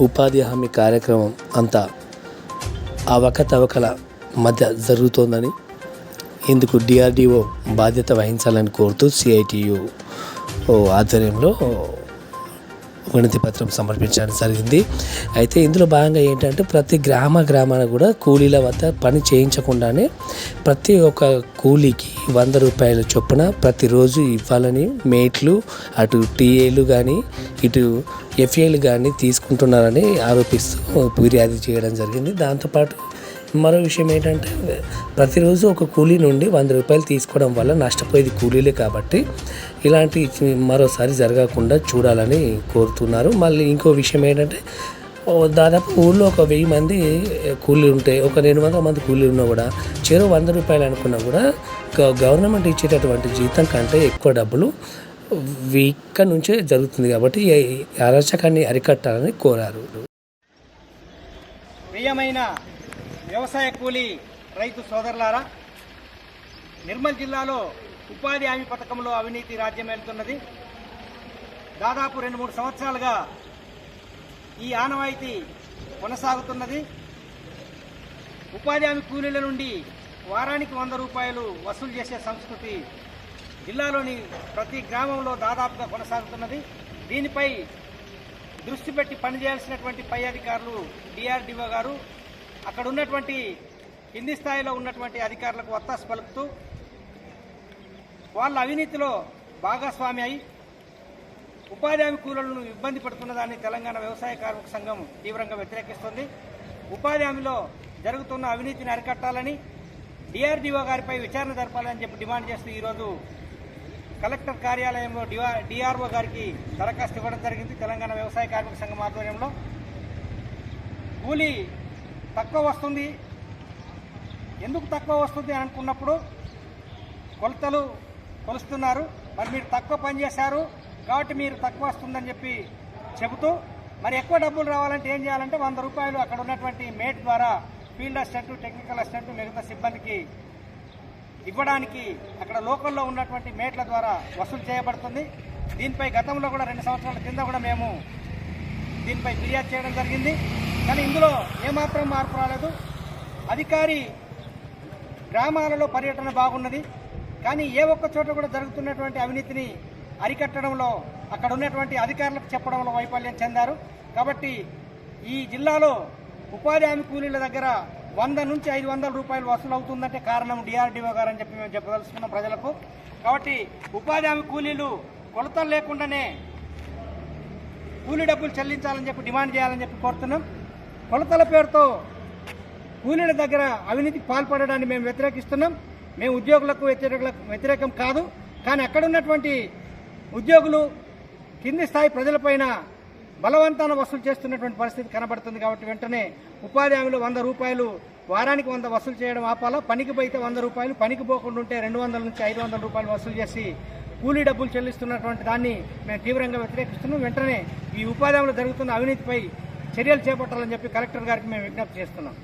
ఉపాధి హామీ కార్యక్రమం అంతా అవకతవకల మధ్య జరుగుతోందని ఇందుకు డిఆర్డిఓ బాధ్యత వహించాలని కోరుతూ సిఐటియు ఆధ్వర్యంలో వినతి పత్రం సమర్పించడం జరిగింది. అయితే ఇందులో భాగంగా ఏంటంటే ప్రతి గ్రామ గ్రామాన కూడా కూలీల వద్ద పని చేయించకుండానే ప్రతి ఒక్క కూలీకి వంద రూపాయల చొప్పున ప్రతిరోజు ఇవ్వాలని మేట్లు అటు టీఏలు కానీ ఇటు ఎఫ్ఏలు కానీ తీసుకుంటున్నారని ఆరోపిస్తూ ఫిర్యాదు చేయడం జరిగింది. దాంతోపాటు మరో విషయం ఏంటంటే ప్రతిరోజు ఒక కూలీ నుండి వంద రూపాయలు తీసుకోవడం వల్ల నష్టపోయేది కూలీలే కాబట్టి ఇలాంటి మరోసారి జరగకుండా చూడాలని కోరుతున్నారు. మళ్ళీ ఇంకో విషయం ఏంటంటే దాదాపు ఊళ్ళో ఒక వెయ్యి మంది కూలీ ఉంటే ఒక రెండు వందల మంది కూలీ ఉన్నా కూడా చెరో వంద రూపాయలు అనుకున్నా కూడా గవర్నమెంట్ ఇచ్చేటటువంటి జీతం కంటే ఎక్కువ డబ్బులు ఇక్కడ నుంచే జరుగుతుంది కాబట్టి ఈ అరాచకాన్ని అరికట్టాలని కోరారు. ప్రియమైన వ్యవసాయ కూలీ రైతు సోదరులారా నిర్మల్ జిల్లాలో ఉపాధి హామీ పథకంలో అవినీతి రాజ్యం వెళ్తున్నది. దాదాపు రెండు మూడు సంవత్సరాలుగా ఈ ఆనవాయితీ కొనసాగుతున్నది. ఉపాధి హామీ కూలీల నుండి వారానికి వంద రూపాయలు వసూలు చేసే సంస్కృతి జిల్లాలోని ప్రతి గ్రామంలో దాదాపుగా కొనసాగుతున్నది. దీనిపై దృష్టి పెట్టి పనిచేయాల్సినటువంటి పై అధికారులు డిఆర్డిఓ గారు అక్కడ ఉన్నటువంటి కింది స్థాయిలో ఉన్నటువంటి అధికారులకు వత్తాసు పలుకుతూ వాళ్ళ అవినీతిలో భాగస్వామి అయి ఉపాధి హామీ కూలీలను ఇబ్బంది పడుతున్నదాన్ని తెలంగాణ వ్యవసాయ కార్మిక సంఘం తీవ్రంగా వ్యతిరేకిస్తుంది. ఉపాధి హామీలో జరుగుతున్న అవినీతిని అరికట్టాలని డిఆర్డీఓ గారిపై విచారణ జరపాలని చెప్పి డిమాండ్ చేస్తూ ఈరోజు కలెక్టర్ కార్యాలయంలో డిఆర్ఓ గారికి దరఖాస్తు ఇవ్వడం జరిగింది తెలంగాణ వ్యవసాయ కార్మిక సంఘం ఆధ్వర్యంలో. కూలీ తక్కువ వస్తుంది. ఎందుకు తక్కువ వస్తుంది అని అనుకున్నప్పుడు కొలతలు కొలుస్తున్నారు. మరి మీరు తక్కువ పని చేశారు కాబట్టి మీరు తక్కువ వస్తుందని చెప్పి చెబుతూ మరి ఎక్కువ డబ్బులు రావాలంటే ఏం చేయాలంటే వంద రూపాయలు అక్కడ ఉన్నటువంటి మేట్ ద్వారా ఫీల్డ్ అసిస్టెంట్ టెక్నికల్ అసిస్టెంట్ మిగతా సిబ్బందికి ఇవ్వడానికి అక్కడ లోకల్లో ఉన్నటువంటి మేట్ల ద్వారా వసూలు చేయబడుతుంది. దీనిపై గతంలో కూడా రెండు సంవత్సరాల కింద కూడా మేము దీనిపై ఫిర్యాదు చేయడం జరిగింది. కానీ ఇందులో ఏమాత్రం మార్పు రాలేదు. అధికారి గ్రామాలలో పర్యటన బాగున్నది. కానీ ఏ ఒక్క చోట కూడా జరుగుతున్నటువంటి అవినీతిని అరికట్టడంలో అక్కడ ఉన్నటువంటి అధికారులకు చెప్పడంలో వైఫల్యం చెందారు. కాబట్టి ఈ జిల్లాలో ఉపాధి హామీ కూలీల దగ్గర వంద నుంచి ఐదు వందల రూపాయలు వసూలు అవుతుందంటే కారణం డిఆర్డీఓ గారు అని చెప్పి మేము చెప్పదలుచుకున్నాం ప్రజలకు. కాబట్టి ఉపాధి హామీ కూలీలు కొలతలు లేకుండానే కూలీ డబ్బులు చెల్లించాలని చెప్పి డిమాండ్ చేయాలని చెప్పి కోరుతున్నాం. కొలతల పేరుతో కూలీల దగ్గర అవినీతికి పాల్పడడాన్ని మేము వ్యతిరేకిస్తున్నాం. మేము ఉద్యోగులకు వ్యతిరేకులకు వ్యతిరేకం కాదు. కానీ అక్కడ ఉన్నటువంటి ఉద్యోగులు కింది స్థాయి ప్రజలపైన బలవంతాన వసూలు చేస్తున్నటువంటి పరిస్థితి కనబడుతుంది కాబట్టి వెంటనే ఉపాధి హామీలో వంద రూపాయలు వారానికి వంద వసూలు చేయడం ఆపాలా? పనికి పోయితే వంద రూపాయలు పనికి పోకుండా ఉంటే రెండు వందల నుంచి ఐదు వందల రూపాయలు వసూలు చేసి కూలీ డబ్బులు చెల్లిస్తున్నటువంటి దాన్ని మేము తీవ్రంగా వ్యతిరేకిస్తున్నాం. వెంటనే ఈ ఉపాధి హామీలో జరుగుతున్న అవినీతిపై చర్యలు చేపట్టాలని చెప్పి కలెక్టర్ గారికి మేము విజ్ఞప్తి చేస్తున్నాం.